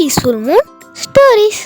Peaceful Moon stories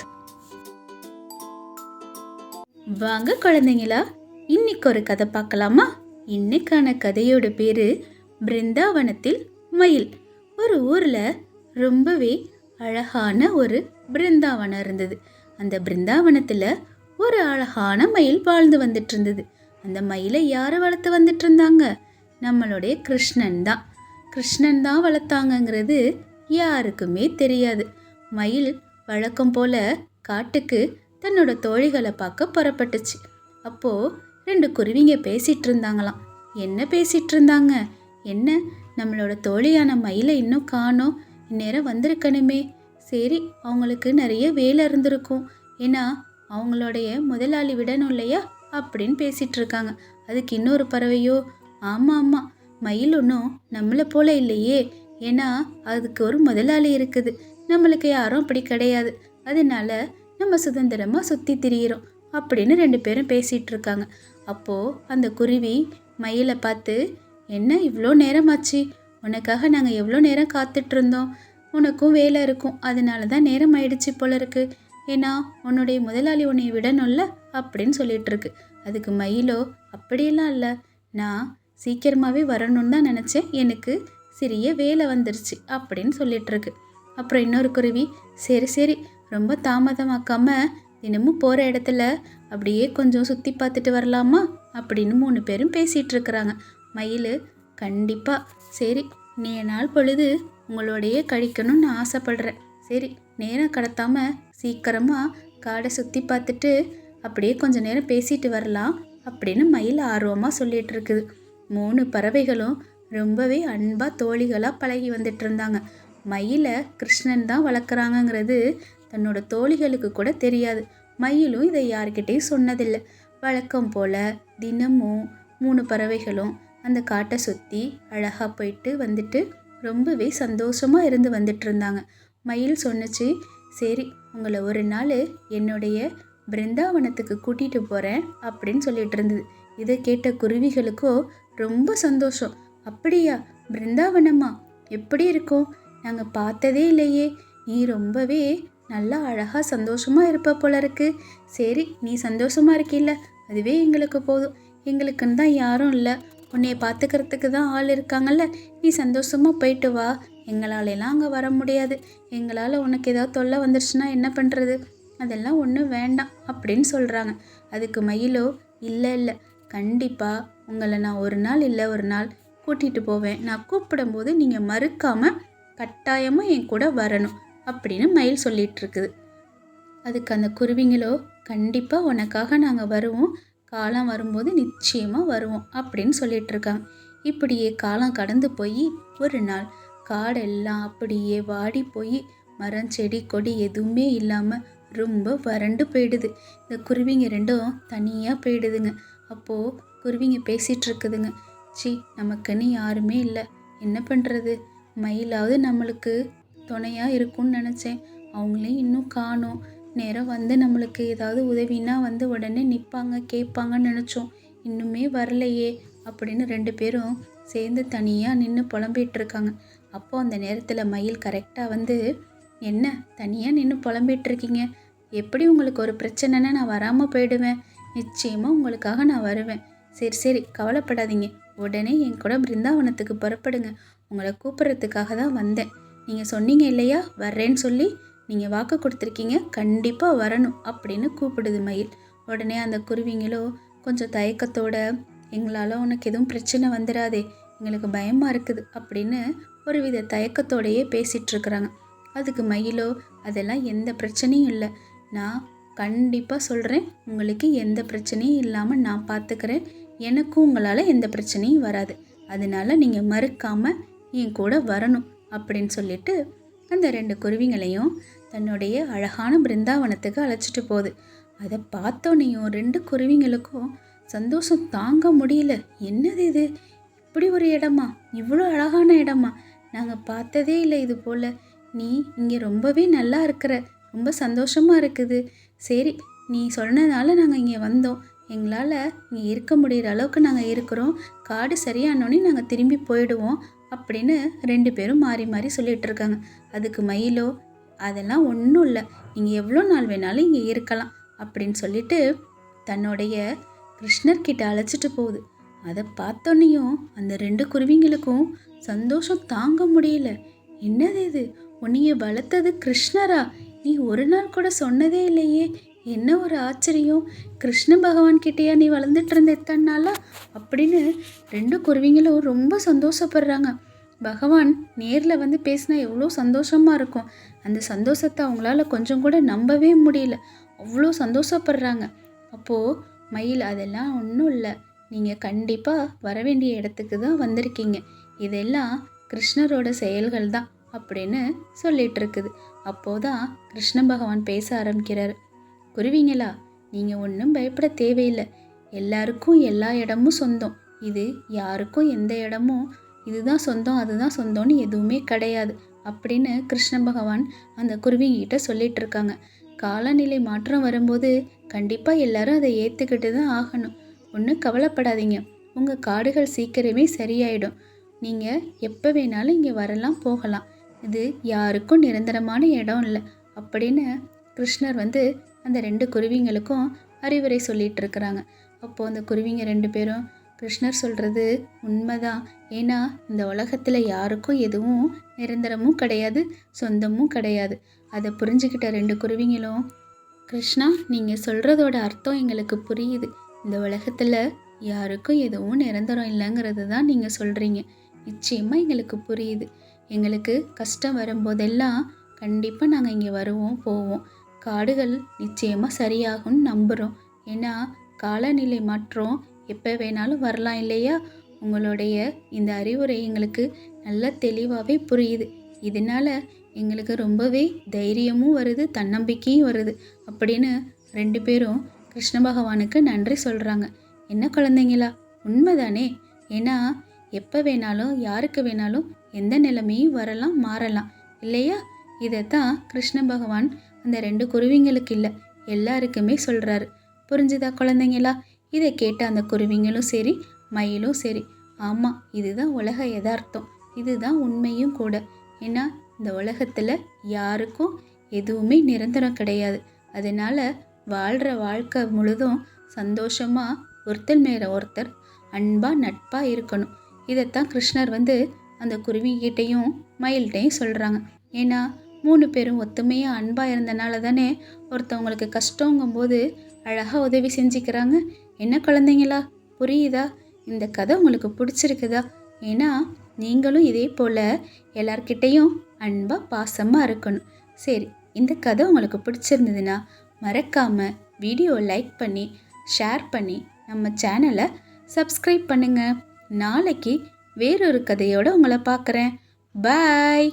வாங்க குழந்தைங்களா இன்னைக்கு ஒரு கதை பார்க்கலாமா? இன்னைக்கான கதையோட பேரு பிருந்தாவனத்தில் மயில். ஒரு ஊர்ல ரொம்பவே அழகான ஒரு பிருந்தாவனம் இருந்தது. அந்த பிருந்தாவனத்தில் ஒரு அழகான மயில் வாழ்ந்து வந்துட்டு இருந்தது அந்த மயிலை யார் வளர்த்து வந்துட்டு இருந்தாங்க நம்மளுடைய கிருஷ்ணன் தான். கிருஷ்ணன் தான் வளர்த்தாங்கங்கிறது யாருக்குமே தெரியாது. மயில் வழக்கம் போல காட்டுக்கு தன்னோட தோழிகளை பார்க்க புறப்பட்டுச்சு. அப்போ ரெண்டு குருவிங்க பேசிட்டு இருந்தாங்களாம். என்ன பேசிட்டு இருந்தாங்க? என்ன? நம்மளோட தோழியான மயிலை இன்னும் காணோம். இந்நேரம் வந்திருக்கணுமே. சரி அவங்களுக்கு நிறைய வேலை இருந்திருக்கும். ஏன்னா அவங்களுடைய முதலாளி விடணும் இல்லையா? அப்படின்னு பேசிட்டு இருக்காங்க. அதுக்கு இன்னொரு பறவையோ? ஆமாம் ஆமாம் மயில் ஒன்றும் நம்மளை போல இல்லையே. ஏன்னா அதுக்கு ஒரு முதலாளி இருக்குது. நம்மளுக்கு யாரும் அப்படி கிடையாது. அதனால நம்ம சுதந்திரமாக சுற்றி திரியிறோம் அப்படின்னு ரெண்டு பேரும் பேசிகிட்டு இருக்காங்க. அப்போது அந்த குருவி மயிலை பார்த்து என்ன இவ்வளோ நேரமாச்சு? உனக்காக நாங்கள் எவ்வளோ நேரம் காத்துட்ருந்தோம் உனக்கும் வேலை இருக்கும். அதனால தான் நேரம் ஆயிடுச்சு போல இருக்கு. ஏன்னா உன்னுடைய முதலாளி உன்னை விடணும்ல? அப்படின்னு சொல்லிட்டு இருக்கு. அதுக்கு மயிலோ அப்படியெல்லாம் இல்லை. நான் சீக்கிரமாகவே வரணும்னு தான் நினச்சேன். எனக்கு சிறிய வேலை வந்துருச்சு. அப்படின்னு சொல்லிட்டு இருக்கு. அப்புறம் இன்னொரு குருவி சரி சரி ரொம்ப தாமதமாக்காம தினமும் போகிற இடத்துல அப்படியே கொஞ்சம் சுற்றி பார்த்துட்டு வரலாமா? அப்படின்னு மூணு பேரும் பேசிகிட்டு இருக்கிறாங்க மயில் கண்டிப்பாக சரி நீ நாள் பொழுது உங்களோடையே கழிக்கணும்னு ஆசைப்படுறேன். சரி நேரம் கடத்தாமல் சீக்கிரமாக காடை சுற்றி பார்த்துட்டு அப்படியே கொஞ்சம் நேரம் பேசிட்டு வரலாம் அப்படின்னு மயில் ஆர்வமாக சொல்லிகிட்டு இருக்குது மூணு பறவைகளும் ரொம்பவே அன்பாக தோழிகளாக பழகி வந்துட்டு இருந்தாங்க. மயிலை கிருஷ்ணன் தான் வளர்க்குறாங்கங்கிறது தன்னோட தோழிகளுக்கு கூட தெரியாது. மயிலும் இதை யார்கிட்டையும் சொன்னதில்லை. வழக்கம் போல் தினமும் மூணு பறவைகளும் அந்த காட்டை சுற்றி அழகாக போயிட்டு வந்துட்டு ரொம்பவே சந்தோஷமாக இருந்து வந்துட்டு இருந்தாங்க. மயில் சொன்னுச்சு சரி உங்களை ஒரு நாள் என்னுடைய பிருந்தாவனத்துக்கு கூட்டிகிட்டு போகிறேன் அப்படின்னு சொல்லிட்டு இருந்தது. இதை கேட்ட குருவிகளுக்கோ ரொம்ப சந்தோஷம். அப்படியா பிருந்தாவனமா எப்படி இருக்கும்? நாங்கள் பார்த்ததே இல்லையே. நீ ரொம்பவே நல்லா அழகாக சந்தோஷமாக இருப்ப போல இருக்கு சரி நீ சந்தோஷமாக இருக்கில்ல. அதுவே எங்களுக்கு போதும். எங்களுக்குன்னு தான் யாரும் இல்லை. உன்னைய பார்த்துக்கிறதுக்கு தான் ஆள் இருக்காங்கல்ல. நீ சந்தோஷமாக போயிட்டு வா. எங்களாலெல்லாம் அங்கே வர முடியாது. எங்களால் உனக்கு ஏதாவது தொல்லை வந்துருச்சுன்னா என்ன பண்ணுறது அதெல்லாம் ஒன்றும் வேண்டாம் அப்படின்னு சொல்கிறாங்க அதுக்கு மயிலோ இல்லை இல்லை. கண்டிப்பாக உங்களை நான் ஒரு நாள் இல்லை ஒரு நாள் கூட்டிகிட்டு போவேன். நான் கூப்பிடும்போது நீங்கள் மறுக்காமல் கட்டாயமாக என் கூட வரணும் அப்படின்னு மயில் சொல்லிட்டு இருக்குது அதுக்கு அந்த குருவிங்களோ கண்டிப்பாக உனக்காக நாங்கள் வருவோம். காலம் வரும்போது நிச்சயமாக வருவோம் அப்படின்னு சொல்லிட்டு இருக்காங்க இப்படியே காலம் கடந்து போய் ஒரு நாள் காடெல்லாம் அப்படியே வாடி போய் மரம் செடி கொடி எதுவுமே இல்லாமல் ரொம்ப வறண்டு போயிடுது. இந்த குருவிங்க ரெண்டும் தனியாக போயிடுதுங்க. அப்போது குருவிங்க பேசிகிட்டு இருக்குதுங்க சி நமக்குன்னு யாருமே இல்லை. என்ன பண்ணுறது மயிலாவது நம்மளுக்கு துணையாக இருக்கும்னு நினச்சேன். அவங்களையும் இன்னும் காணும். நேரம் வந்து நம்மளுக்கு ஏதாவது உதவினா வந்து உடனே நிற்பாங்க கேட்பாங்கன்னு நினச்சோம். இன்னுமே வரலையே அப்படின்னு ரெண்டு பேரும் சேர்ந்து தனியாக நின்று புலம்பிகிட்டு இருக்காங்க. அப்போது அந்த நேரத்தில் மயில் கரெக்டாக வந்து என்ன? தனியாக நின்று புலம்பிகிட்டு இருக்கீங்க? எப்படி உங்களுக்கு ஒரு பிரச்சனைனா நான் வராமல் போயிடுவேன். நிச்சயமாக உங்களுக்காக நான் வருவேன். சரி சரி கவலைப்படாதீங்க. உடனே என் கூட பிருந்தாவனத்துக்கு புறப்படுங்க. உங்களை கூப்பிட்றதுக்காக தான் வந்தேன். நீங்கள் சொன்னீங்க இல்லையா? வர்றேன்னு சொல்லி நீங்கள் வாக்கு கொடுத்துருக்கீங்க. கண்டிப்பாக வரணும் அப்படின்னு கூப்பிடுது மயில். உடனே அந்த குருவிங்களோ கொஞ்சம் தயக்கத்தோட எங்களால் உனக்கு எதுவும் பிரச்சனை வந்துடாதே எங்களுக்கு பயமாக இருக்குது அப்படின்னு ஒரு வித தயக்கத்தோடையே பேசிகிட்ருக்குறாங்க அதுக்கு மயிலோ அதெல்லாம் எந்த பிரச்சனையும் இல்லை. நான் கண்டிப்பாக சொல்கிறேன் உங்களுக்கு எந்த பிரச்சனையும் இல்லாமல் நான் பார்த்துக்கிறேன் எனக்கும் உங்களால் எந்த பிரச்சனையும் வராது. அதனால நீங்கள் மறுக்காமல் என் கூட வரணும் அப்படின்னு சொல்லிட்டு அந்த ரெண்டு குருவிங்களையும் தன்னுடைய அழகான பிருந்தாவனத்துக்கு அழைச்சிட்டு போகுது. அதை பார்த்தோன்னையும் ரெண்டு குருவிங்களுக்கும் சந்தோஷம் தாங்க முடியல. என்னது இது? இப்படி ஒரு இடமா? இவ்வளோ அழகான இடமா? நாங்கள் பார்த்ததே இல்லை இது போல். நீ இங்கே ரொம்பவே நல்லா இருக்கிற ரொம்ப சந்தோஷமாக இருக்குது. சரி நீ சொன்னதால நாங்கள் இங்கே வந்தோம். எங்களால் இங்கே இருக்க முடிகிற அளவுக்கு நாங்கள் இருக்கிறோம். காடு சரியானோடனே நாங்கள் திரும்பி போயிடுவோம் அப்படின்னு ரெண்டு பேரும் மாறி மாறி சொல்லிகிட்டு இருக்காங்க. அதுக்கு மயிலோ அதெல்லாம் ஒன்றும் இல்லை. நீங்கள் எவ்வளோ நாள் வேணாலும் இங்கே இருக்கலாம் அப்படின்னு சொல்லிட்டு தன்னுடைய கிருஷ்ணர்கிட்ட அழைச்சிட்டு போகுது. அதை பார்த்தோன்னையும் அந்த ரெண்டு குருவிங்களுக்கும் சந்தோஷம் தாங்க முடியல. என்னது இது? உன்னைய வளர்த்தது கிருஷ்ணரா? நீ ஒரு நாள் கூட சொன்னதே இல்லையே. என்ன ஒரு ஆச்சரியம்? கிருஷ்ண பகவான் கிட்டேயா நீ வளர்ந்துட்டு இருந்த எத்தனை நாளா? அப்படின்னு ரெண்டு குருவிங்களும் ரொம்ப சந்தோஷப்படுறாங்க. பகவான் நேரில் வந்து பேசினா எவ்வளோ சந்தோஷமாக இருக்கும். அந்த சந்தோஷத்தை அவங்களால கொஞ்சம் கூட நம்பவே முடியல. அவ்வளோ சந்தோஷப்படுறாங்க. அப்போது மயில் அதெல்லாம் ஒன்றும் இல்லை. நீங்கள் கண்டிப்பாக வர வேண்டிய இடத்துக்கு தான் வந்திருக்கீங்க. இதெல்லாம் கிருஷ்ணரோட செயல்கள் தான் அப்படின்னு சொல்லிட்டு இருக்குது அப்போதான் கிருஷ்ண பகவான் பேச ஆரம்பிக்கிறார். குருவிங்களா நீங்கள் ஒன்றும் பயப்பட தேவையில்லை. எல்லாருக்கும் எல்லா இடமும் சொந்தம். இது யாருக்கும் எந்த இடமும் இதுதான் சொந்தம் அதுதான் சொந்தம்னு எதுவுமே கிடையாது அப்படின்னு கிருஷ்ண பகவான் அந்த குருவிங்கிட்ட சொல்லிட்டு இருக்காங்க காலநிலை மாற்றம் வரும்போது கண்டிப்பாக எல்லாரும் அதை ஏற்றுக்கிட்டு தான் ஆகணும். ஒன்றும் கவலைப்படாதீங்க. உங்கள் காடுகள் சீக்கிரமே சரியாயிடும். நீங்கள் எப்போ வேணாலும் இங்கே வரலாம் போகலாம். இது யாருக்கும் நிரந்தரமான இடம் இல்லை அப்படின்னு கிருஷ்ணர் வந்து அந்த ரெண்டு குருவிங்களுக்கும் அறிவுரை சொல்லிட்டு இருக்கிறாங்க அப்போது அந்த குருவிங்க ரெண்டு பேரும் கிருஷ்ணர் சொல்கிறது உண்மைதான். ஏன்னா இந்த உலகத்தில் யாருக்கும் எதுவும் நிரந்தரமும் கிடையாது சொந்தமும் கிடையாது. அதை புரிஞ்சுக்கிட்ட ரெண்டு குருவிங்களும் கிருஷ்ணா நீங்கள் சொல்கிறதோட அர்த்தம் எங்களுக்கு புரியுது. இந்த உலகத்தில் யாருக்கும் எதுவும் நிரந்தரம் இல்லைங்கிறது தான் நீங்கள் சொல்கிறீங்க நிச்சயமாக எங்களுக்கு புரியுது. எங்களுக்கு கஷ்டம் வரும்போதெல்லாம் கண்டிப்பாக நாங்கள் இங்கே வருவோம் போவோம். காடுகள் நிச்சயமாக சரியாகும்னு நம்புகிறோம் ஏன்னா காலநிலை மாற்றம் எப்போ வேணாலும் வரலாம் இல்லையா? உங்களுடைய இந்த அறிவுரை எங்களுக்கு நல்ல தெளிவாகவே புரியுது. இதனால எங்களுக்கு ரொம்பவே தைரியமும் வருது தன்னம்பிக்கையும் வருது. அப்படின்னு ரெண்டு பேரும் கிருஷ்ண பகவானுக்கு நன்றி சொல்கிறாங்க என்ன குழந்தைங்களா? உண்மைதானே? ஏன்னா எப்போ வேணாலும் யாருக்கு வேணாலும் எந்த நிலைமையும் வரலாம் மாறலாம். இல்லையா? இதைத்தான் கிருஷ்ண பகவான் அந்த ரெண்டு குருவிங்களுக்கு இல்லை. எல்லாருக்குமே சொல்கிறாரு புரிஞ்சுதா குழந்தைங்களா? இதை கேட்ட அந்த குருவிங்களும் சரி மயிலும் சரி. ஆமாம் இதுதான் உலக யதார்த்தம். இதுதான் உண்மையும் கூட. ஏன்னா இந்த உலகத்தில் யாருக்கும் எதுவுமே நிரந்தரம் கிடையாது. அதனால் வாழ்கிற வாழ்க்கை முழுதும் சந்தோஷமாக ஒருத்தர் மேலே ஒருத்தர் அன்பாக நட்பாக இருக்கணும். இதைத்தான் கிருஷ்ணர் வந்து அந்த குருவிகிட்டையும் மயில்கிட்டையும் சொல்கிறாங்க ஏன்னா மூணு பேரும் ஒத்துமையாக அன்பாக இருந்தனால தானே ஒருத்தவங்களுக்கு கஷ்டங்கும்போது அழகாக உதவி செஞ்சுக்கிறாங்க. என்ன குழந்தைங்களா? புரியுதா? இந்த கதை உங்களுக்கு பிடிச்சிருக்குதா? ஏன்னா நீங்களும் இதே போல் எல்லார்கிட்டேயும் அன்பாக பாசமாக இருக்கணும். சரி இந்த கதை உங்களுக்கு பிடிச்சிருந்ததுன்னா மறக்காமல் வீடியோ லைக் பண்ணி ஷேர் பண்ணி நம்ம சேனலை சப்ஸ்கிரைப் பண்ணுங்கள் நாளைக்கு வேறொரு கதையோடு உங்களை பார்க்குறேன் பாய்!